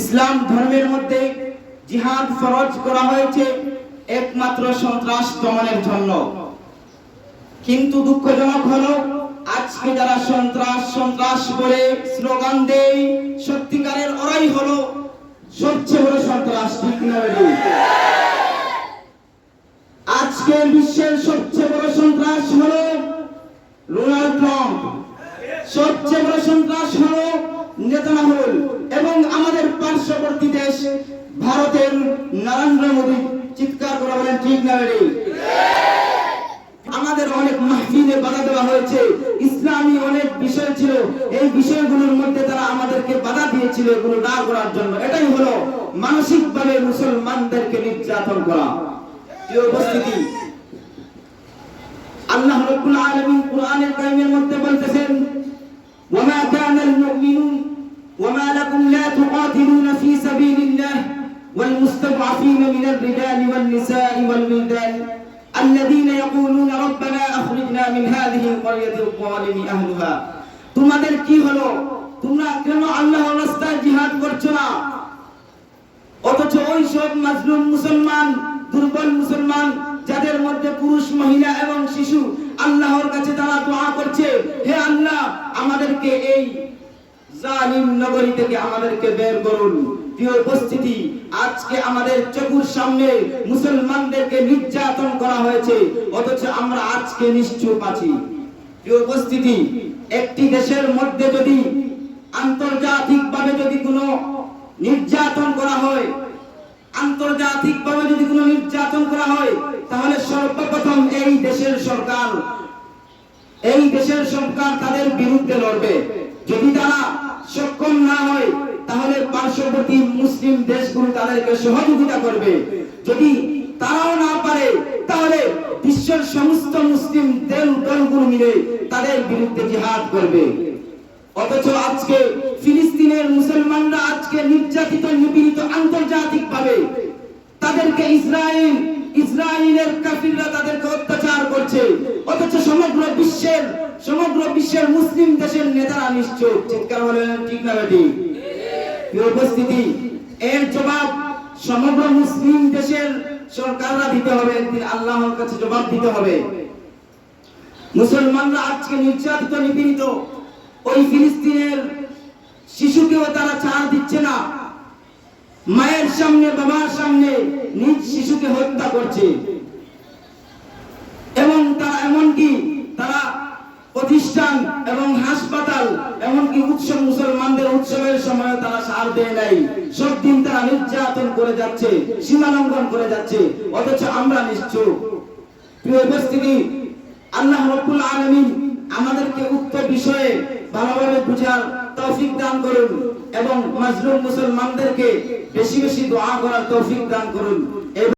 ইসলাম ধর্মের মধ্যে জিহাদ ফরজ করা হয়েছে একমাত্র সন্ত্রাস দমনের জন্য। কিন্তু দুঃখজনক হলো, আজকে যারা সন্ত্রাস সন্ত্রাস বলে স্লোগান দেয়, সত্যিকারের ওরাই হলো সবচেয়ে বড় সন্ত্রাস, ঠিক না আজকে বিশ্বের সবচেয়ে বড় সন্ত্রাস হলো ডোনাল্ড ট্রাম্প। সবচেয়ে বড় সন্ত্রাস হলো নেতানাহুল। ভারতের নরেন্দ্র মোদী চিৎকার করে বলেন, ঠিক না? আমাদের অনেক মাহফিলে বাধা দেওয়া হয়েছে। ইসলামী অনেক বিষয় ছিল। এই বিষয়গুলোর মধ্যে তারা আমাদেরকে বাধা দিয়েছিল এগুলো না করার জন্য। এটাই হলো মানসিকভাবে মুসলমানদেরকে নির্যাতন করা। উপস্থিতি, আল্লাহ রাব্বুল আলামিন কোরআনের কারিমের মধ্যে বলতেছেন ওয়ামা কানাল মুমিনুন ওয়ামা লাকুম লা তুকাতিলুনা ফি সাবিলিল্লাহ والمستضعفين من الرجال والنساء والولدان الذين يقولون ربنا أخرجنا من هذه القرية الظالم أهلها তোমাদের কি হলো তোমরা কেন আল্লাহর রাস্তায় জিহাদ করছো না অথচ ওই সব মাজলুম মুসলমান দুর্বল মুসলমান যাদের মধ্যে পুরুষ মহিলা এবং শিশু আল্লাহর কাছে তারা দোয়া করছে হে আল্লাহ আমাদেরকে এই জালিম নগরী থেকে আমাদেরকে বের করুন। উপস্থিতি, আজকে আমাদের চকুর সামনে মুসলমানদেরকে নির্যাতন করা হয়েছে, অথচ আমরা আজকে নিশ্চুপ আছি। উপস্থিতি, একটি দেশের মধ্যে যদি আন্তর্জাতিকভাবে যদি কোনো নির্যাতন করা হয়, আন্তর্জাতিকভাবে যদি কোনো নির্যাতন করা হয়, তাহলে সর্বপ্রথম এই দেশের সরকার, এই দেশের সরকার তাদের বিরুদ্ধে লড়বে। যদি তারা সক্ষম না হয়, তাহলে পার্শ্ববর্তী মুসলিম দেশগুলো তাদেরকে সহযোগিতা করবে। যদি তারাও না পারে, তাহলে বিশ্বের সমস্ত মুসলিম দেল দলগুলো মিলে তাদের বিরুদ্ধে জিহাদ করবে। অথচ আজকে ফিলিস্তিনের মুসলমানরা আজকে নির্যাতিত, নিপীড়িত আন্তর্জাতিক ভাবে তাদেরকে ইসরায়েল, ইসরায়েলের কাফিররা তাদেরকে অত্যাচার করছে। অথচ সমগ্র বিশ্বের মুসলিম দেশের নেতারা নিশ্চয় চিৎকার বলে ঠিক না বেটি? উপস্থিতি, এর জবাব সমগ্র মুসলিম দেশের সরকাররা দিতে হবে আল্লাহর কাছে জবাব দিতে হবে। মুসলমানরা আজকে নির্যাতিত, নিপীড়িত, ওই ফিলিস্তিনের শিশুকেও তারা ছাড় দিচ্ছে না। মায়ের সামনে, বাবার সামনে নিজ শিশুকে হত্যা করছে এবং তারা এমনকি তারা প্রতিষ্ঠান এবং হাসপাতাল এমনকি উৎসব মুসলমানদের উৎসবের সময় তারা সার দেয় নাই। সব দিন তারা নির্যাতন করে যাচ্ছে, সীমা লঙ্ঘন করে যাচ্ছে, অথচ আমরা নিশ্চুপ। প্রিয় উপস্থিতি, আল্লাহ রব্বুল আলামিন আমাদেরকে উক্ত বিষয়ে ভালোভাবে বুঝার তৌফিক দান করুন এবং মাজলুম মুসলমানদেরকে বেশি বেশি দোয়া করার তৌফিক দান করুন।